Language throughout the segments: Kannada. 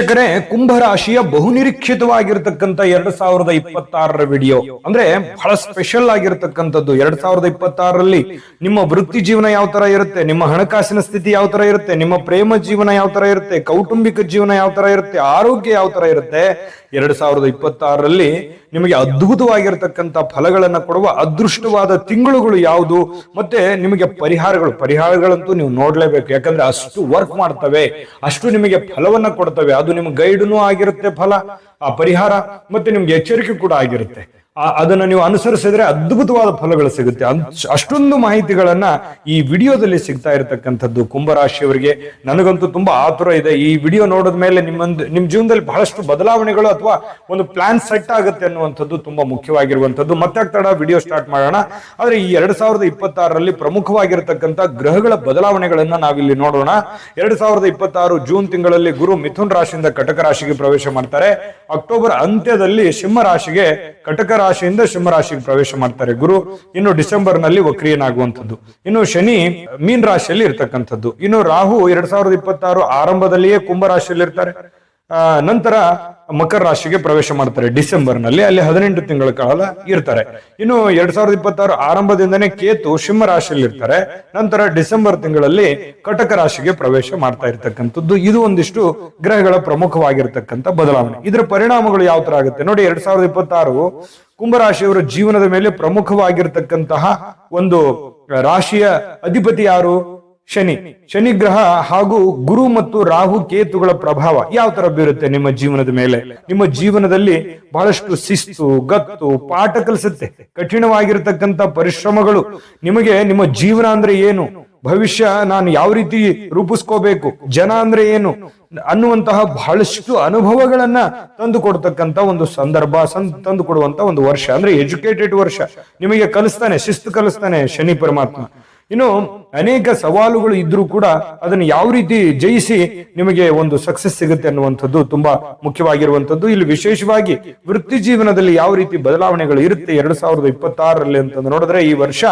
ವೀಕ್ಷಕರೇ, ಕುಂಭರಾಶಿಯ ಬಹುನಿರೀಕ್ಷಿತವಾಗಿರ್ತಕ್ಕಂಥ ಎರಡ್ ಸಾವಿರದ ಇಪ್ಪತ್ತಾರರ ವಿಡಿಯೋ. ಅಂದ್ರೆ ಬಹಳ ಸ್ಪೆಷಲ್ ಆಗಿರತಕ್ಕಂಥದ್ದು. ಎರಡ್ ಸಾವಿರದ ಇಪ್ಪತ್ತಾರರಲ್ಲಿ ನಿಮ್ಮ ವೃತ್ತಿ ಜೀವನ ಯಾವ ತರ ಇರುತ್ತೆ, ನಿಮ್ಮ ಹಣಕಾಸಿನ ಸ್ಥಿತಿ ಯಾವ ತರ ಇರುತ್ತೆ, ನಿಮ್ಮ ಪ್ರೇಮ ಜೀವನ ಯಾವ ತರ ಇರುತ್ತೆ, ಕೌಟುಂಬಿಕ ಜೀವನ ಯಾವ ತರ ಇರುತ್ತೆ, ಆರೋಗ್ಯ ಯಾವ ತರ ಇರುತ್ತೆ, ಎರಡ್ ಸಾವಿರದ ಇಪ್ಪತ್ತಾರರಲ್ಲಿ ನಿಮಗೆ ಅದ್ಭುತವಾಗಿರತಕ್ಕಂತ ಫಲಗಳನ್ನ ಕೊಡುವ ಅದೃಷ್ಟವಾದ ತಿಂಗಳುಗಳು ಯಾವುದು, ಮತ್ತೆ ನಿಮಗೆ ಪರಿಹಾರಗಳು. ಪರಿಹಾರಗಳಂತೂ ನೀವು ನೋಡ್ಲೇಬೇಕು. ಯಾಕಂದ್ರೆ ಅಷ್ಟು ವರ್ಕ್ ಮಾಡ್ತವೆ, ಅಷ್ಟು ನಿಮಗೆ ಫಲವನ್ನ ಕೊಡ್ತವೆ. ನಿಮ್ಗೆ ಗೈಡ್ನು ಆಗಿರುತ್ತೆ ಫಲ ಆ ಪರಿಹಾರ ಮತ್ತೆ ನಿಮ್ಗೆ ಎಚ್ಚರಿಕೆ ಕೂಡ ಆಗಿರುತ್ತೆ. ಅದನ್ನ ನೀವು ಅನುಸರಿಸಿದ್ರೆ ಅದ್ಭುತವಾದ ಫಲಗಳು ಸಿಗುತ್ತೆ. ಅಷ್ಟೊಂದು ಮಾಹಿತಿಗಳನ್ನ ಈ ವಿಡಿಯೋದಲ್ಲಿ ಸಿಗ್ತಾ ಇರತಕ್ಕಂಥದ್ದು ಕುಂಭರಾಶಿಯವರಿಗೆ. ನನಗಂತೂ ತುಂಬಾ ಆತುರ ಇದೆ. ಈ ವಿಡಿಯೋ ನೋಡಿದ ಮೇಲೆ ನಿಮ್ಮೊಂದು ನಿಮ್ಮ ಜೀವನದಲ್ಲಿ ಬಹಳಷ್ಟು ಬದಲಾವಣೆಗಳು ಅಥವಾ ಒಂದು ಪ್ಲಾನ್ ಸೆಟ್ ಆಗುತ್ತೆ ಅನ್ನುವಂಥದ್ದು ತುಂಬಾ ಮುಖ್ಯವಾಗಿರುವಂಥದ್ದು. ಮತ್ತೆ ತಡ? ವಿಡಿಯೋ ಸ್ಟಾರ್ಟ್ ಮಾಡೋಣ. ಆದ್ರೆ ಈ ಎರಡ್ ಸಾವಿರದ ಇಪ್ಪತ್ತಾರರಲ್ಲಿ ಪ್ರಮುಖವಾಗಿರತಕ್ಕಂಥ ಗ್ರಹಗಳ ಬದಲಾವಣೆಗಳನ್ನ ನಾವಿಲ್ಲಿ ನೋಡೋಣ. ಎರಡ್ ಸಾವಿರದ ಇಪ್ಪತ್ತಾರು ಜೂನ್ ತಿಂಗಳಲ್ಲಿ ಗುರು ಮಿಥುನ್ ರಾಶಿಯಿಂದ ಕಟಕ ರಾಶಿಗೆ ಪ್ರವೇಶ ಮಾಡ್ತಾರೆ. ಅಕ್ಟೋಬರ್ ಅಂತ್ಯದಲ್ಲಿ ಸಿಂಹ ರಾಶಿಗೆ ಕಟಕ ರಾಶಿಯಿಂದ ರಾಶಿಗೆ ಪ್ರವೇಶ ಮಾಡ್ತಾರೆ. ಗುರು, ಇನ್ನು ಡಿಸೆಂಬರ್ನಲ್ಲಿ ವಕ್ರಿಯನಾಗುವಂಥದ್ದು. ಇನ್ನು ಶನಿ ಮೀನ್ ರಾಶಿಯಲ್ಲಿ ಇರ್ತಕ್ಕಂಥದ್ದು. ಇನ್ನು ರಾಹು ಎರಡ್ ಸಾವಿರದ ಇಪ್ಪತ್ತಾರು ಆರಂಭದಲ್ಲಿಯೇ ಕುಂಭ ರಾಶಿಯಲ್ಲಿ ಇರ್ತಾರೆ ನಂತರ ಮಕರ ರಾಶಿಗೆ ಪ್ರವೇಶ ಮಾಡ್ತಾರೆ. ಡಿಸೆಂಬರ್ನಲ್ಲಿ ಅಲ್ಲಿ ಹದಿನೆಂಟು ತಿಂಗಳ ಕಾಲ ಇರ್ತಾರೆ. ಇನ್ನು ಎರಡ್ ಸಾವಿರದ ಇಪ್ಪತ್ತಾರು ಆರಂಭದಿಂದನೇ ಕೇತು ಸಿಂಹ ರಾಶಿಯಲ್ಲಿ ಇರ್ತಾರೆ. ನಂತರ ಡಿಸೆಂಬರ್ ತಿಂಗಳಲ್ಲಿ ಕಟಕ ರಾಶಿಗೆ ಪ್ರವೇಶ ಮಾಡ್ತಾ ಇರ್ತಕ್ಕಂಥದ್ದು. ಇದು ಒಂದಿಷ್ಟು ಗ್ರಹಗಳ ಪ್ರಮುಖವಾಗಿರ್ತಕ್ಕಂಥ ಬದಲಾವಣೆ. ಇದರ ಪರಿಣಾಮಗಳು ಯಾವ ತರ ಆಗುತ್ತೆ? ನೋಡಿ, ಎರಡ್ ಸಾವಿರದ ಇಪ್ಪತ್ತಾರು ಕುಂಭರಾಶಿಯವರ ಜೀವನದ ಮೇಲೆ ಪ್ರಮುಖವಾಗಿರ್ತಕ್ಕಂತಹ ಒಂದು ರಾಶಿಯ ಅಧಿಪತಿ ಯಾರು? ಶನಿ. ಶನಿ ಗ್ರಹ ಹಾಗೂ ಗುರು ಮತ್ತು ರಾಹು ಕೇತುಗಳ ಪ್ರಭಾವ ಯಾವ ತರ ಬೀರುತ್ತೆ ನಿಮ್ಮ ಜೀವನದ ಮೇಲೆ? ನಿಮ್ಮ ಜೀವನದಲ್ಲಿ ಬಹಳಷ್ಟು ಶಿಸ್ತು, ಗತ್ತು, ಪಾಠ ಕಲಿಸುತ್ತೆ. ಕಠಿಣವಾಗಿರತಕ್ಕಂತ ಪರಿಶ್ರಮಗಳು. ನಿಮಗೆ ನಿಮ್ಮ ಜೀವನ ಅಂದ್ರೆ ಏನು? ಭವಿಷ್ಯ ನಾನು ಯಾವ ರೀತಿ ರೂಪಿಸ್ಕೋಬೇಕು? ಜನ ಅಂದ್ರೆ ಏನು? ಅನ್ನುವಂತಹ ಬಹಳಷ್ಟು ಅನುಭವಗಳನ್ನ ತಂದು ಕೊಡ್ತಕ್ಕಂತ ಒಂದು ಸಂದರ್ಭ ತಂದು ಕೊಡುವಂತ ಒಂದು ವರ್ಷ ಅಂದ್ರೆ ಎಜುಕೇಟೆಡ್ ವರ್ಷ. ನಿಮಗೆ ಕಲಿಸ್ತಾನೆ, ಶಿಸ್ತು ಕಲಿಸ್ತಾನೆ ಶನಿ ಪರಮಾತ್ಮ. ಇನ್ನು ಅನೇಕ ಸವಾಲುಗಳು ಇದ್ರೂ ಕೂಡ ಅದನ್ನು ಯಾವ ರೀತಿ ಜಯಿಸಿ ನಿಮಗೆ ಒಂದು ಸಕ್ಸಸ್ ಸಿಗುತ್ತೆ ಅನ್ನುವಂಥದ್ದು ತುಂಬಾ ಮುಖ್ಯವಾಗಿರುವಂತದ್ದು ಇಲ್ಲಿ ವಿಶೇಷವಾಗಿ ವೃತ್ತಿ ಜೀವನದಲ್ಲಿ ಯಾವ ರೀತಿ ಬದಲಾವಣೆಗಳು ಇರುತ್ತೆ ಎರಡ್ ಸಾವಿರದ ಇಪ್ಪತ್ತಾರರಲ್ಲಿ ಅಂತಂದು ನೋಡಿದ್ರೆ ಈ ವರ್ಷ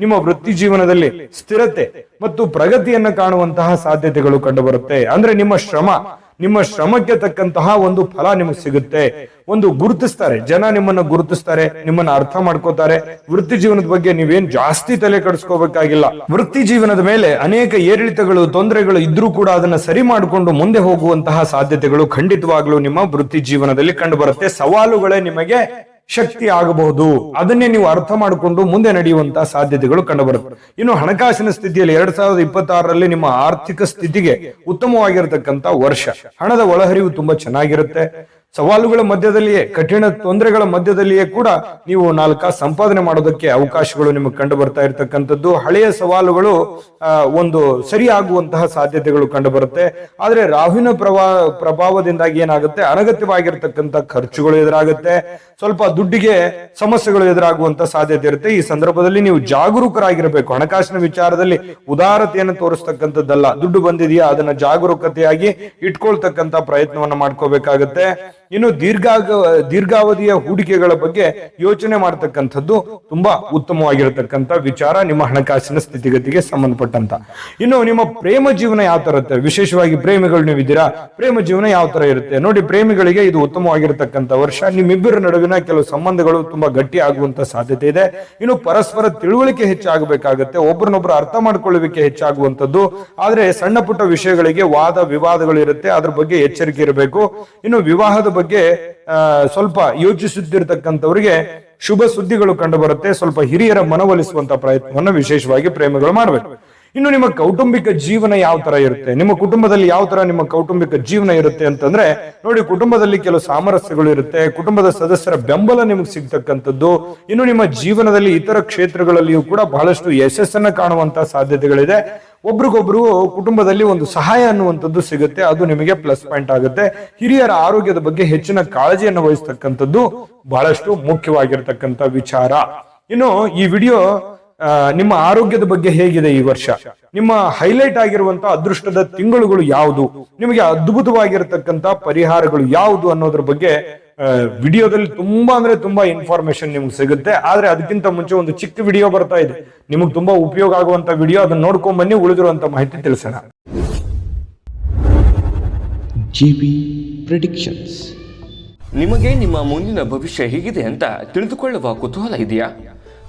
ನಿಮ್ಮ ವೃತ್ತಿ ಜೀವನದಲ್ಲಿ ಸ್ಥಿರತೆ ಮತ್ತು ಪ್ರಗತಿಯನ್ನು ಕಾಣುವಂತಹ ಸಾಧ್ಯತೆಗಳು ಕಂಡುಬರುತ್ತೆ ಅಂದ್ರೆ ನಿಮ್ಮ ಶ್ರಮ ನಿಮ್ಮ ಶ್ರಮಕ್ಕೆ ತಕ್ಕಂತಹ ಒಂದು ಫಲ ನಿಮಗೆ ಸಿಗುತ್ತೆ. ಒಂದು ಗುರುತಿಸ್ತಾರೆ. ಜನ ನಿಮ್ಮನ್ನ ಗುರುತಿಸ್ತಾರೆ. ನಿಮ್ಮನ್ನ ಅರ್ಥ ಮಾಡ್ಕೋತಾರೆ. ವೃತ್ತಿ ಜೀವನದ ಬಗ್ಗೆ ನೀವೇನ್ ಜಾಸ್ತಿ ತಲೆ ಕಡಿಸ್ಕೋಬೇಕಾಗಿಲ್ಲ. ವೃತ್ತಿ ಜೀವನದ ಮೇಲೆ ಅನೇಕ ಏರಿಳಿತಗಳು ತೊಂದರೆಗಳು ಇದ್ರೂ ಕೂಡ ಅದನ್ನ ಸರಿ ಮಾಡಿಕೊಂಡು ಮುಂದೆ ಹೋಗುವಂತಹ ಸಾಧ್ಯತೆಗಳು ಖಂಡಿತವಾಗ್ಲೂ ನಿಮ್ಮ ವೃತ್ತಿ ಜೀವನದಲ್ಲಿ ಕಂಡು ಬರುತ್ತೆ ಸವಾಲುಗಳೇ ನಿಮಗೆ ಶಕ್ತಿ ಆಗಬಹುದು ಅದನ್ನೇ ನೀವು ಅರ್ಥ ಮಾಡಿಕೊಂಡು ಮುಂದೆ ನಡೆಯುವಂತಹ ಸಾಧ್ಯತೆಗಳು ಕಂಡುಬರುತ್ತೆ. ಇನ್ನು ಹಣಕಾಸಿನ ಸ್ಥಿತಿಯಲ್ಲಿ ಎರಡ್ ಸಾವಿರದ ಇಪ್ಪತ್ತಾರರಲ್ಲಿ ನಿಮ್ಮ ಆರ್ಥಿಕ ಸ್ಥಿತಿಗೆ ಉತ್ತಮವಾಗಿರತಕ್ಕಂತ ವರ್ಷ. ಹಣದ ಒಳಹರಿವು ತುಂಬಾ ಚೆನ್ನಾಗಿರುತ್ತೆ. ಸವಾಲುಗಳ ಮಧ್ಯದಲ್ಲಿಯೇ, ಕಠಿಣ ತೊಂದರೆಗಳ ಮಧ್ಯದಲ್ಲಿಯೇ ಕೂಡ ನೀವು ನಾಲ್ಕ ಸಂಪಾದನೆ ಮಾಡೋದಕ್ಕೆ ಅವಕಾಶಗಳು ನಿಮಗೆ ಕಂಡು ಬರ್ತಾ ಇರತಕ್ಕಂಥದ್ದು. ಹಳೆಯ ಸವಾಲುಗಳು ಒಂದು ಸರಿಯಾಗುವಂತಹ ಸಾಧ್ಯತೆಗಳು ಕಂಡು ಬರುತ್ತೆ ಆದ್ರೆ ರಾಹುವಿನ ಪ್ರಭಾ ಪ್ರಭಾವದಿಂದಾಗಿ ಏನಾಗುತ್ತೆ? ಅನಗತ್ಯವಾಗಿರ್ತಕ್ಕಂಥ ಖರ್ಚುಗಳು ಎದುರಾಗುತ್ತೆ. ಸ್ವಲ್ಪ ದುಡ್ಡಿಗೆ ಸಮಸ್ಯೆಗಳು ಎದುರಾಗುವಂತ ಸಾಧ್ಯತೆ ಇರುತ್ತೆ. ಈ ಸಂದರ್ಭದಲ್ಲಿ ನೀವು ಜಾಗರೂಕರಾಗಿರಬೇಕು. ಹಣಕಾಸಿನ ವಿಚಾರದಲ್ಲಿ ಉದಾರತೆಯನ್ನು ತೋರಿಸ್ತಕ್ಕಂಥದ್ದಲ್ಲ. ದುಡ್ಡು ಬಂದಿದೆಯಾ? ಅದನ್ನ ಜಾಗರೂಕತೆಯಾಗಿ ಇಟ್ಕೊಳ್ತಕ್ಕಂಥ ಪ್ರಯತ್ನವನ್ನ ಮಾಡ್ಕೋಬೇಕಾಗತ್ತೆ. ಇನ್ನು ದೀರ್ಘ ದೀರ್ಘಾವಧಿಯ ಹೂಡಿಕೆಗಳ ಬಗ್ಗೆ ಯೋಚನೆ ಮಾಡತಕ್ಕಂಥದ್ದು ತುಂಬಾ ಉತ್ತಮವಾಗಿರತಕ್ಕಂತ ವಿಚಾರ, ನಿಮ್ಮ ಹಣಕಾಸಿನ ಸ್ಥಿತಿಗತಿಗೆ ಸಂಬಂಧಪಟ್ಟಂತ. ಇನ್ನು ನಿಮ್ಮ ಪ್ರೇಮ ಜೀವನ ಯಾವ ತರ ಇರುತ್ತೆ? ವಿಶೇಷವಾಗಿ ಪ್ರೇಮಿಗಳು ನೀವಿದ್ದೀರಾ? ಪ್ರೇಮ ಜೀವನ ಯಾವ ತರ ಇರುತ್ತೆ? ನೋಡಿ, ಪ್ರೇಮಿಗಳಿಗೆ ಇದು ಉತ್ತಮವಾಗಿರತಕ್ಕಂತ ವರ್ಷ. ನಿಮ್ಮಿಬ್ಬರ ನಡುವಿನ ಕೆಲವು ಸಂಬಂಧಗಳು ತುಂಬಾ ಗಟ್ಟಿ ಆಗುವಂತ ಸಾಧ್ಯತೆ ಇದೆ. ಇನ್ನು ಪರಸ್ಪರ ತಿಳುವಳಿಕೆ ಹೆಚ್ಚಾಗಬೇಕಾಗತ್ತೆ. ಒಬ್ಬರನ್ನೊಬ್ಬರು ಅರ್ಥ ಮಾಡ್ಕೊಳ್ಳುವಿಕೆ ಹೆಚ್ಚಾಗುವಂತದ್ದು ಆದ್ರೆ ಸಣ್ಣ ಪುಟ್ಟ ವಿಷಯಗಳಿಗೆ ವಾದ ವಿವಾದಗಳು ಇರುತ್ತೆ. ಅದ್ರ ಬಗ್ಗೆ ಎಚ್ಚರಿಕೆ ಇರಬೇಕು. ಇನ್ನು ವಿವಾಹದ ಬಗ್ಗೆ ಸ್ವಲ್ಪ ಯೋಚಿಸುತ್ತಿರ್ತಕ್ಕಂಥವ್ರಿಗೆ ಶುಭ ಸುದ್ದಿಗಳು ಕಂಡು ಬರುತ್ತೆ ಸ್ವಲ್ಪ ಹಿರಿಯರ ಮನವೊಲಿಸುವಂತ ಪ್ರಯತ್ನವನ್ನು ವಿಶೇಷವಾಗಿ ಪ್ರೇಮಿಗಳು ಮಾಡಬೇಕು. ಇನ್ನು ನಿಮ್ಮ ಕೌಟುಂಬಿಕ ಜೀವನ ಯಾವ ತರ ಇರುತ್ತೆ? ನಿಮ್ಮ ಕುಟುಂಬದಲ್ಲಿ ಯಾವ ತರ ನಿಮ್ಮ ಕೌಟುಂಬಿಕ ಜೀವನ ಇರುತ್ತೆ ಅಂತಂದ್ರೆ, ನೋಡಿ ಕುಟುಂಬದಲ್ಲಿ ಕೆಲವು ಸಾಮರಸ್ಯಗಳು ಇರುತ್ತೆ, ಕುಟುಂಬದ ಸದಸ್ಯರ ಬೆಂಬಲ ನಿಮಗೆ ಸಿಗ್ತಕ್ಕಂಥದ್ದು, ಇನ್ನು ನಿಮ್ಮ ಜೀವನದಲ್ಲಿ ಇತರ ಕ್ಷೇತ್ರಗಳಲ್ಲಿಯೂ ಕೂಡ ಬಹಳಷ್ಟು ಯಶಸ್ಸನ್ನ ಕಾಣುವಂತ ಸಾಧ್ಯತೆಗಳಿದೆ. ಒಬ್ರಿಗೊಬ್ರು ಕುಟುಂಬದಲ್ಲಿ ಒಂದು ಸಹಾಯ ಅನ್ನುವಂಥದ್ದು ಸಿಗುತ್ತೆ, ಅದು ನಿಮಗೆ ಪ್ಲಸ್ ಪಾಯಿಂಟ್ ಆಗುತ್ತೆ. ಹಿರಿಯರ ಆರೋಗ್ಯದ ಬಗ್ಗೆ ಹೆಚ್ಚಿನ ಕಾಳಜಿಯನ್ನು ವಹಿಸ್ತಕ್ಕಂಥದ್ದು ಬಹಳಷ್ಟು ಮುಖ್ಯವಾಗಿರ್ತಕ್ಕಂಥ ವಿಚಾರ. ಇನ್ನು ಈ ವಿಡಿಯೋ ನಿಮ್ಮ ಆರೋಗ್ಯದ ಬಗ್ಗೆ ಹೇಗಿದೆ ಈ ವರ್ಷ? ನಿಮ್ಮ ಹೈಲೈಟ್ ಆಗಿರುವಂತಹ ಅದೃಷ್ಟದ ತಿಂಗಳುಗಳು ಯಾವುದು? ನಿಮಗೆ ಅದ್ಭುತವಾಗಿರತಕ್ಕಂತ ಪರಿಹಾರಗಳು ಯಾವುದು ಅನ್ನೋದ್ರ ಬಗ್ಗೆ ವಿಡಿಯೋದಲ್ಲಿ ತುಂಬಾ ಅಂದ್ರೆ ತುಂಬಾ ಇನ್ಫಾರ್ಮೇಶನ್ ನಿಮ್ಗೆ ಸಿಗುತ್ತೆ. ಆದ್ರೆ ಅದಕ್ಕಿಂತ ಮುಂಚೆ ಒಂದು ಚಿಕ್ಕ ವಿಡಿಯೋ ಬರ್ತಾ ಇದೆ. ನಿಮಗೆ ತುಂಬಾ ಉಪಯೋಗ ಆಗುವಂತ ವಿಡಿಯೋ ಅದನ್ನ ನೋಡ್ಕೊಂಡ್ ಬನ್ನಿ ಉಳಿದಿರುವಂತ ಮಾಹಿತಿ ತಿಳಿಸೋಣ. ಜಿ ಬಿ ಪ್ರಿಡಿಕ್ಷನ್ಸ್ ನಿಮಗೆ ನಿಮ್ಮ ಮುಂದಿನ ಭವಿಷ್ಯ ಹೇಗಿದೆ ಅಂತ ತಿಳಿದುಕೊಳ್ಳುವ ಕುತೂಹಲ ಇದೆಯಾ?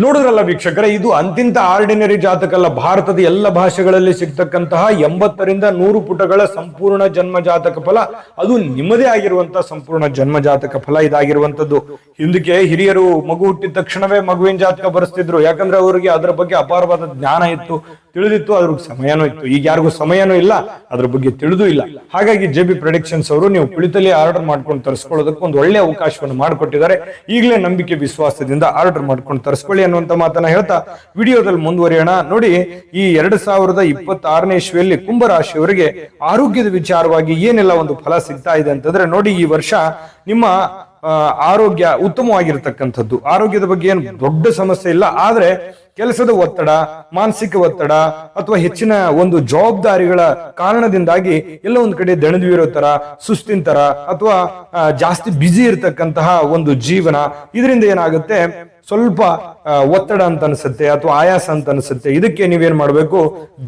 ನೋಡಿದ್ರಲ್ಲ ವೀಕ್ಷಕರೇ, ಇದು ಅಂತಿಂತ ಆರ್ಡಿನರಿ ಜಾತಕ ಅಲ್ಲ. ಭಾರತದ ಎಲ್ಲ ಭಾಷೆಗಳಲ್ಲಿ ಸಿಗ್ತಕ್ಕಂತಹ ಎಂಬತ್ತರಿಂದ ನೂರು ಪುಟಗಳ ಸಂಪೂರ್ಣ ಜನ್ಮ ಜಾತಕ ಫಲ. ಅದು ನಿಮ್ಮದೇ ಆಗಿರುವಂತಹ ಸಂಪೂರ್ಣ ಜನ್ಮ ಜಾತಕ ಫಲ ಇದಾಗಿರುವಂತದ್ದು ಹಿಂದಕ್ಕೆ ಹಿರಿಯರು ಮಗು ಹುಟ್ಟಿದ ತಕ್ಷಣವೇ ಮಗುವಿನ ಜಾತಕ ಬರೆಸ್ತಿದ್ರು. ಯಾಕಂದ್ರೆ ಅವರಿಗೆ ಅದರ ಬಗ್ಗೆ ಅಪಾರವಾದ ಜ್ಞಾನ ಇತ್ತು. ತಿಳಿದಿತ್ತು ಅದ್ರ ಸಮಯನೂ ಇತ್ತು. ಈಗ ಯಾರಿಗೂ ಸಮಯನೂ ಇಲ್ಲ, ಅದ್ರ ಬಗ್ಗೆ ತಿಳಿದೂ ಇಲ್ಲ. ಹಾಗಾಗಿ ಜೆ ಬಿ ಪ್ರೊಡಕ್ಷನ್ಸ್ ಅವರು ನೀವು ಕುಳಿತಲ್ಲಿ ಆರ್ಡರ್ ಮಾಡ್ಕೊಂಡು ತರಿಸ್ಕೊಳ್ಳೋದಕ್ಕೆ ಒಂದು ಒಳ್ಳೆ ಅವಕಾಶವನ್ನು ಮಾಡಿಕೊಟ್ಟಿದ್ದಾರೆ. ಈಗಲೇ ನಂಬಿಕೆ, ವಿಶ್ವಾಸದಿಂದ ಆರ್ಡರ್ ಮಾಡ್ಕೊಂಡು ತರಿಸ್ಕೊಳ್ಳಿ ಅನ್ನುವಂತ ಮಾತನ್ನ ಹೇಳ್ತಾ ವಿಡಿಯೋದಲ್ಲಿ ಮುಂದುವರಿಯೋಣ. ನೋಡಿ, ಈ ಎರಡ್ ಸಾವಿರದ ಇಪ್ಪತ್ತಾರನೇ ಇಸ್ವಿಯಲ್ಲಿ ಕುಂಭರಾಶಿಯವರಿಗೆ ಆರೋಗ್ಯದ ವಿಚಾರವಾಗಿ ಏನೆಲ್ಲ ಒಂದು ಫಲ ಸಿಗ್ತಾ ಇದೆ ಅಂತಂದ್ರೆ, ನೋಡಿ, ಈ ವರ್ಷ ನಿಮ್ಮ ಆರೋಗ್ಯ ಉತ್ತಮವಾಗಿರ್ತಕ್ಕಂಥದ್ದು. ಆರೋಗ್ಯದ ಬಗ್ಗೆ ಏನು ದೊಡ್ಡ ಸಮಸ್ಯೆ ಇಲ್ಲ, ಆದ್ರೆ ಕೆಲಸದ ಒತ್ತಡ, ಮಾನಸಿಕ ಒತ್ತಡ ಅಥವಾ ಹೆಚ್ಚಿನ ಒಂದು ಜವಾಬ್ದಾರಿಗಳ ಕಾರಣದಿಂದಾಗಿ ಎಲ್ಲ ಒಂದ್ ಕಡೆ ದಣದಿರೋ ತರ, ಸುಸ್ತಿನ ತರ ಅಥವಾ ಜಾಸ್ತಿ ಬ್ಯುಸಿ ಇರತಕ್ಕಂತಹ ಒಂದು ಜೀವನ. ಇದರಿಂದ ಏನಾಗುತ್ತೆ? ಸ್ವಲ್ಪ ಒತ್ತಡ ಅಂತ ಅನ್ಸುತ್ತೆ ಅಥವಾ ಆಯಾಸ ಅಂತ ಅನ್ಸುತ್ತೆ. ಇದಕ್ಕೆ ನೀವೇನ್ ಮಾಡ್ಬೇಕು?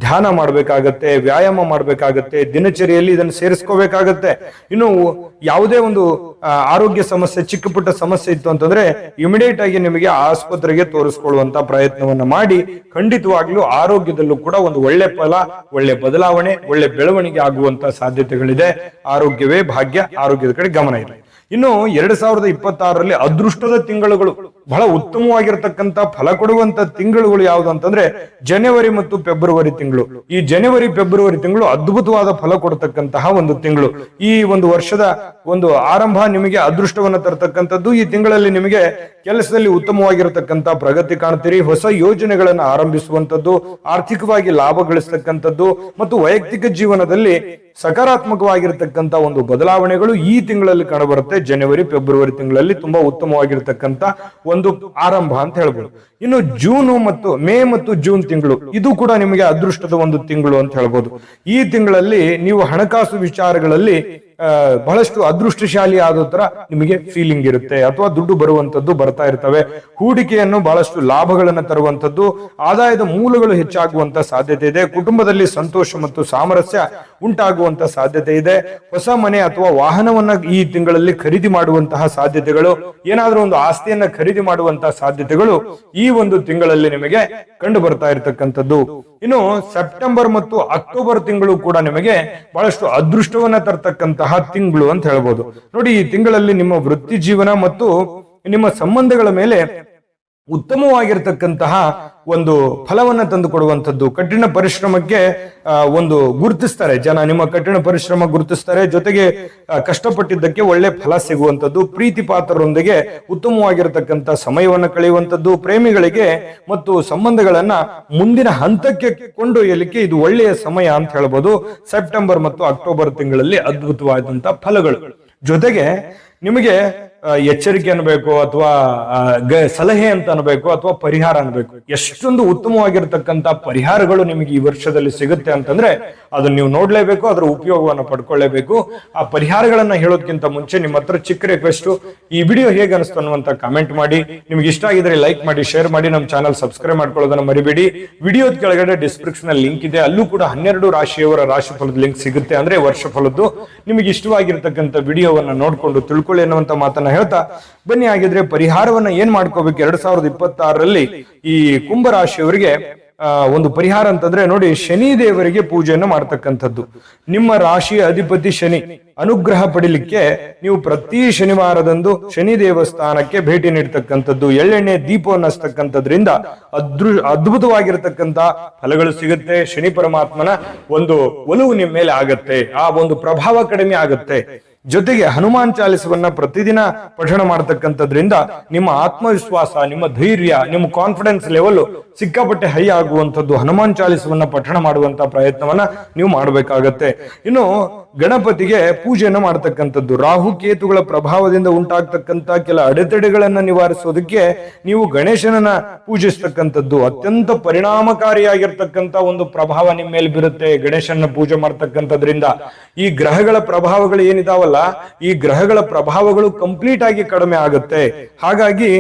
ಧ್ಯಾನ ಮಾಡ್ಬೇಕಾಗತ್ತೆ, ವ್ಯಾಯಾಮ ಮಾಡ್ಬೇಕಾಗತ್ತೆ, ದಿನಚರಿಯಲ್ಲಿ ಇದನ್ನು ಸೇರಿಸ್ಕೋಬೇಕಾಗತ್ತೆ. ಇನ್ನು ಯಾವುದೇ ಒಂದು ಆರೋಗ್ಯ ಸಮಸ್ಯೆ ಚಿಕ್ಕ ಪುಟ್ಟ ಸಮಸ್ಯೆ ಇತ್ತು ಅಂತಂದ್ರೆ ಇಮಿಡಿಯೇಟ್ ಆಗಿ ನಿಮಗೆ ಆಸ್ಪತ್ರೆಗೆ ತೋರಿಸ್ಕೊಳ್ಳುವಂತ ಪ್ರಯತ್ನವನ್ನ ಮಾಡಿ, ಖಂಡಿತವಾಗ್ಲೂ ಆರೋಗ್ಯದಲ್ಲೂ ಕೂಡ ಒಂದು ಒಳ್ಳೆ ಫಲ, ಒಳ್ಳೆ ಬದಲಾವಣೆ, ಒಳ್ಳೆ ಬೆಳವಣಿಗೆ ಆಗುವಂತ ಸಾಧ್ಯತೆಗಳಿದೆ. ಆರೋಗ್ಯವೇ ಭಾಗ್ಯ, ಆರೋಗ್ಯದ ಕಡೆ ಗಮನ ಇದೆ ಇನ್ನು ಎರಡ್ ಸಾವಿರದ ಇಪ್ಪತ್ತಾರರಲ್ಲಿ ಅದೃಷ್ಟದ ತಿಂಗಳುಗಳು. ಬಹಳ ಉತ್ತಮವಾಗಿರ್ತಕ್ಕಂತ ಫಲ ಕೊಡುವಂತ ತಿಂಗಳುಗಳು ಯಾವುದು ಅಂತಂದ್ರೆ ಜನವರಿ ಮತ್ತು ಫೆಬ್ರವರಿ ತಿಂಗಳು. ಈ ಜನವರಿ, ಫೆಬ್ರವರಿ ತಿಂಗಳು ಅದ್ಭುತವಾದ ಫಲ ಕೊಡತಕ್ಕಂತಹ ಒಂದು ತಿಂಗಳು. ಈ ಒಂದು ವರ್ಷದ ಒಂದು ಆರಂಭ ನಿಮಗೆ ಅದೃಷ್ಟವನ್ನ ತರತಕ್ಕಂಥದ್ದು. ಈ ತಿಂಗಳಲ್ಲಿ ನಿಮಗೆ ಕೆಲಸದಲ್ಲಿ ಉತ್ತಮವಾಗಿರತಕ್ಕಂತ ಪ್ರಗತಿ ಕಾಣ್ತೀರಿ. ಹೊಸ ಯೋಜನೆಗಳನ್ನ ಆರಂಭಿಸುವಂತದ್ದು ಆರ್ಥಿಕವಾಗಿ ಲಾಭ ಗಳಿಸ್ತಕ್ಕಂಥದ್ದು, ಮತ್ತು ವೈಯಕ್ತಿಕ ಜೀವನದಲ್ಲಿ ಸಕಾರಾತ್ಮಕವಾಗಿರ್ತಕ್ಕಂತ ಒಂದು ಬದಲಾವಣೆಗಳು ಈ ತಿಂಗಳಲ್ಲಿ ಕಾಣಬರುತ್ತೆ ಜನವರಿ, ಫೆಬ್ರವರಿ ತಿಂಗಳಲ್ಲಿ ತುಂಬಾ ಉತ್ತಮವಾಗಿರ್ತಕ್ಕಂಥ ಒಂದು ಆರಂಭ ಅಂತ ಹೇಳ್ಬೋದು. ಇನ್ನು ಜೂನು ಮತ್ತು ಮೇ ಮತ್ತು ಜೂನ್ ತಿಂಗಳು, ಇದು ಕೂಡ ನಿಮಗೆ ಅದೃಷ್ಟದ ಒಂದು ತಿಂಗಳು ಅಂತ ಹೇಳ್ಬೋದು. ಈ ತಿಂಗಳಲ್ಲಿ ನೀವು ಹಣಕಾಸು ವಿಚಾರಗಳಲ್ಲಿ ಬಹಳಷ್ಟು ಅದೃಷ್ಟಶಾಲಿ ಆದ ತರ ನಿಮಗೆ ಫೀಲಿಂಗ್ ಇರುತ್ತೆ. ಅಥವಾ ದುಡ್ಡು ಬರುವಂತದ್ದು ಬರ್ತಾ ಇರ್ತವೆ. ಹೂಡಿಕೆಯನ್ನು ಬಹಳಷ್ಟು ಲಾಭಗಳನ್ನ ತರುವಂತದ್ದು ಆದಾಯದ ಮೂಲಗಳು ಹೆಚ್ಚಾಗುವಂತ ಸಾಧ್ಯತೆ ಇದೆ. ಕುಟುಂಬದಲ್ಲಿ ಸಂತೋಷ ಮತ್ತು ಸಾಮರಸ್ಯ ಉಂಟಾಗುವಂತ ಸಾಧ್ಯತೆ ಇದೆ. ಹೊಸ ಮನೆ ಅಥವಾ ವಾಹನವನ್ನ ಈ ತಿಂಗಳಲ್ಲಿ ಖರೀದಿ ಮಾಡುವಂತಹ ಸಾಧ್ಯತೆಗಳು, ಏನಾದ್ರೂ ಒಂದು ಆಸ್ತಿಯನ್ನ ಖರೀದಿ ಮಾಡುವಂತಹ ಸಾಧ್ಯತೆಗಳು, ಈ ಒಂದು ತಿಂಗಳಲ್ಲಿ ನಿಮಗೆ ಕಂಡು ಬರ್ತಾ ಇರತಕ್ಕಂಥದ್ದು. ಇನ್ನು ಸೆಪ್ಟೆಂಬರ್ ಮತ್ತು ಅಕ್ಟೋಬರ್ ತಿಂಗಳು ಕೂಡ ನಿಮಗೆ ಬಹಳಷ್ಟು ಅದೃಷ್ಟವನ್ನ ತರ್ತಕ್ಕಂತಹ ತಿಂಗಳು ಅಂತ ಹೇಳ್ಬೋದು. ನೋಡಿ, ಈ ತಿಂಗಳಲ್ಲಿ ನಿಮ್ಮ ವೃತ್ತಿ ಜೀವನ ಮತ್ತು ನಿಮ್ಮ ಸಂಬಂಧಗಳ ಮೇಲೆ ಉತ್ತಮವಾಗಿರ್ತಕ್ಕಂತಹ ಒಂದು ಫಲವನ್ನ ತಂದು ಕೊಡುವಂಥದ್ದು ಕಠಿಣ ಪರಿಶ್ರಮಕ್ಕೆ ಒಂದು ಗುರುತಿಸ್ತಾರೆ. ಜನ ನಿಮ್ಮ ಕಠಿಣ ಪರಿಶ್ರಮ ಗುರುತಿಸ್ತಾರೆ. ಜೊತೆಗೆ ಕಷ್ಟಪಟ್ಟಿದ್ದಕ್ಕೆ ಒಳ್ಳೆ ಫಲ ಸಿಗುವಂಥದ್ದು, ಪ್ರೀತಿ ಪಾತ್ರರೊಂದಿಗೆ ಉತ್ತಮವಾಗಿರತಕ್ಕಂತ ಸಮಯವನ್ನು ಕಳೆಯುವಂಥದ್ದು, ಪ್ರೇಮಿಗಳಿಗೆ ಮತ್ತು ಸಂಬಂಧಗಳನ್ನ ಮುಂದಿನ ಹಂತಕ್ಕೆ ಕೊಂಡೊಯ್ಯಲಿಕ್ಕೆ ಇದು ಒಳ್ಳೆಯ ಸಮಯ ಅಂತ ಹೇಳ್ಬೋದು. ಸೆಪ್ಟೆಂಬರ್ ಮತ್ತು ಅಕ್ಟೋಬರ್ ತಿಂಗಳಲ್ಲಿ ಅದ್ಭುತವಾದಂತಹ ಫಲಗಳು. ಜೊತೆಗೆ, ನಿಮಗೆ ಎಚ್ಚರಿಕೆ ಅನ್ಬೇಕು ಅಥವಾ ಸಲಹೆ ಅಂತ ಅನ್ಬೇಕು ಅಥವಾ ಪರಿಹಾರ ಅನ್ಬೇಕು. ಎಷ್ಟೊಂದು ಉತ್ತಮವಾಗಿರ್ತಕ್ಕಂಥ ಪರಿಹಾರಗಳು ನಿಮಗೆ ಈ ವರ್ಷದಲ್ಲಿ ಸಿಗುತ್ತೆ ಅಂತಂದ್ರೆ ಅದನ್ನ ನೀವು ನೋಡ್ಲೇಬೇಕು, ಅದರ ಉಪಯೋಗವನ್ನು ಪಡ್ಕೊಳ್ಳೇಬೇಕು. ಆ ಪರಿಹಾರಗಳನ್ನ ಹೇಳೋದಕ್ಕಿಂತ ಮುಂಚೆ ನಿಮ್ಮ ಹತ್ರ ಚಿಕ್ಕ ರಿಕ್ವೆಸ್ಟ್ ಈ ವಿಡಿಯೋ ಹೇಗೆ ಅನಿಸ್ತು ಅನ್ನುವಂತ ಕಮೆಂಟ್ ಮಾಡಿ. ನಿಮ್ಗೆ ಇಷ್ಟ ಆಗಿದ್ರೆ ಲೈಕ್ ಮಾಡಿ ಶೇರ್ ಮಾಡಿ, ನಮ್ಮ ಚಾನಲ್ ಸಬ್ಸ್ಕ್ರೈಬ್ ಮಾಡ್ಕೊಳ್ಳೋದನ್ನ ಮರಿಬೇಡಿ. ವಿಡಿಯೋದ ಕೆಳಗಡೆ ಡಿಸ್ಕ್ರಿಪ್ಷನ್ ಲಿಂಕ್ ಇದೆ. ಅಲ್ಲೂ ಕೂಡ ಹನ್ನೆರಡು ರಾಶಿಯವರ ರಾಶಿ ಫಲದ ಲಿಂಕ್ ಸಿಗುತ್ತೆ ಅಂದ್ರೆ ವರ್ಷ ಫಲದ್ದು ನಿಮಗೆ ಇಷ್ಟವಾಗಿರ್ತಕ್ಕಂಥ ವಿಡಿಯೋವನ್ನ ನೋಡ್ಕೊಂಡು ತಿಳ್ಕೊಳ್ಳಿ ಅನ್ನುವಂತ ಮಾತನ್ನ ಹೇಳ್ತಾ, ಬನ್ನಿ ಆಗಿದ್ರೆ ಪರಿಹಾರವನ್ನ ಏನ್ ಮಾಡ್ಕೋಬೇಕು? ಎರಡ್ ಸಾವಿರದ ಇಪ್ಪತ್ತಾರರಲ್ಲಿ ಈ ಕುಂಭರಾಶಿಯವರಿಗೆ ಒಂದು ಪರಿಹಾರ ಅಂತಂದ್ರೆ ನೋಡಿ ಶನಿ ದೇವರಿಗೆ ಪೂಜೆಯನ್ನು ಮಾಡ್ತಕ್ಕಂಥದ್ದು. ನಿಮ್ಮ ರಾಶಿಯ ಅಧಿಪತಿ ಶನಿ, ಅನುಗ್ರಹ ಪಡಿಲಿಕ್ಕೆ ನೀವು ಪ್ರತಿ ಶನಿವಾರದಂದು ಶನಿ ದೇವಸ್ಥಾನಕ್ಕೆ ಭೇಟಿ ನೀಡ್ತಕ್ಕಂಥದ್ದು. ಎಳ್ಳೆಣ್ಣೆ ದೀಪವನ್ನು ಹಚ್ತಕ್ಕಂಥದ್ರಿಂದ ಅದೃ ಅದ್ಭುತವಾಗಿರ್ತಕ್ಕಂಥ ಫಲಗಳು ಸಿಗುತ್ತೆ. ಶನಿ ಪರಮಾತ್ಮನ ಒಂದು ಒಲವು ನಿಮ್ಮ ಮೇಲೆ ಆಗತ್ತೆ. ಆ ಒಂದು ಪ್ರಭಾವ ಕಡಿಮೆ ಆಗತ್ತೆ. ಜೊತೆಗೆ ಹನುಮಾನ್ ಚಾಲಿಸವನ್ನ ಪ್ರತಿದಿನ ಪಠಣ ಮಾಡತಕ್ಕಂಥದ್ರಿಂದ ನಿಮ್ಮ ಆತ್ಮವಿಶ್ವಾಸ, ನಿಮ್ಮ ಧೈರ್ಯ, ನಿಮ್ಮ ಕಾನ್ಫಿಡೆನ್ಸ್ ಲೆವೆಲ್ ಸಿಕ್ಕಾಪಟ್ಟೆ ಹೈ ಆಗುವಂಥದ್ದು ಹನುಮಾನ್ ಚಾಲಿಸವನ್ನ ಪಠಣ ಮಾಡುವಂತ ಪ್ರಯತ್ನವನ್ನ ನೀವು ಮಾಡಬೇಕಾಗತ್ತೆ. ಇನ್ನು ಗಣಪತಿಗೆ ಪೂಜೆಯನ್ನು ಮಾಡತಕ್ಕಂಥದ್ದು. ರಾಹು ಕೇತುಗಳ ಪ್ರಭಾವದಿಂದ ಉಂಟಾಗ್ತಕ್ಕಂತ ಕೆಲ ಅಡೆತಡೆಗಳನ್ನ ನಿವಾರಿಸೋದಕ್ಕೆ ನೀವು ಗಣೇಶನನ್ನ ಪೂಜಿಸ್ತಕ್ಕಂಥದ್ದು. ಅತ್ಯಂತ ಪರಿಣಾಮಕಾರಿಯಾಗಿರ್ತಕ್ಕಂಥ ಒಂದು ಪ್ರಭಾವ ನಿಮ್ಮ ಮೇಲೆ ಬೀರುತ್ತೆ ಗಣೇಶನ ಪೂಜೆ ಮಾಡ್ತಕ್ಕಂಥದ್ರಿಂದ. ಈ ಗ್ರಹಗಳ ಪ್ರಭಾವಗಳು ಏನಿದಾವಲ್ಲ, ಈ ಗ್ರಹಗಳ ಪ್ರಭಾವಗಳು ಕಂಪ್ಲೀಟ್ ಆಗಿ ಕಡಿಮೆ ಆಗುತ್ತೆ. ಹಾಗಾಗಿ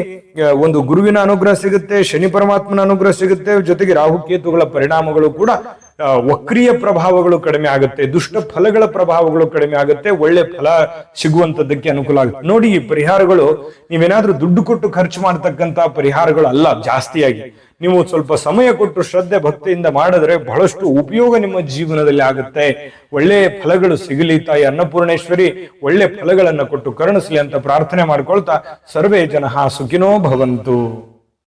ಒಂದು ಗುರುವಿನ ಅನುಗ್ರಹ ಸಿಗುತ್ತೆ, ಶನಿ ಪರಮಾತ್ಮನ ಅನುಗ್ರಹ ಸಿಗುತ್ತೆ, ಜೊತೆಗೆ ರಾಹು ಕೇತುಗಳ ಪರಿಣಾಮಗಳು ಕೂಡ ವಕ್ರೀಯ ಪ್ರಭಾವಗಳು ಕಡಿಮೆ ಆಗುತ್ತೆ, ದುಷ್ಟ ಫಲಗಳ ಪ್ರಭಾವಗಳು ಕಡಿಮೆ ಆಗುತ್ತೆ, ಒಳ್ಳೆ ಫಲ ಸಿಗುವಂತದ್ದಕ್ಕೆ ಅನುಕೂಲ ಆಗುತ್ತೆ. ನೋಡಿ ಈ ಪರಿಹಾರಗಳು, ನೀವೇನಾದ್ರೂ ದುಡ್ಡು ಕೊಟ್ಟು ಖರ್ಚು ಮಾಡತಕ್ಕಂತ ಪರಿಹಾರಗಳು ಅಲ್ಲ ಜಾಸ್ತಿಯಾಗಿ. ನೀವು ಸ್ವಲ್ಪ ಸಮಯ ಕೊಟ್ಟು ಶ್ರದ್ಧೆ ಭಕ್ತಿಯಿಂದ ಮಾಡಿದ್ರೆ ಬಹಳಷ್ಟು ಉಪಯೋಗ ನಿಮ್ಮ ಜೀವನದಲ್ಲಿ ಆಗುತ್ತೆ. ಒಳ್ಳೆ ಫಲಗಳು ಸಿಗಲಿ ತಾಯಿ ಅನ್ನಪೂರ್ಣೇಶ್ವರಿ. ಒಳ್ಳೆ ಫಲಗಳನ್ನು ಕೊಟ್ಟು ಕರುಣಿಸಲಿ ಅಂತ ಪ್ರಾರ್ಥನೆ ಮಾಡ್ಕೊಳ್ತಾ ಸರ್ವೇ ಜನ ಸುಖಿನೋ ಭವಂತು.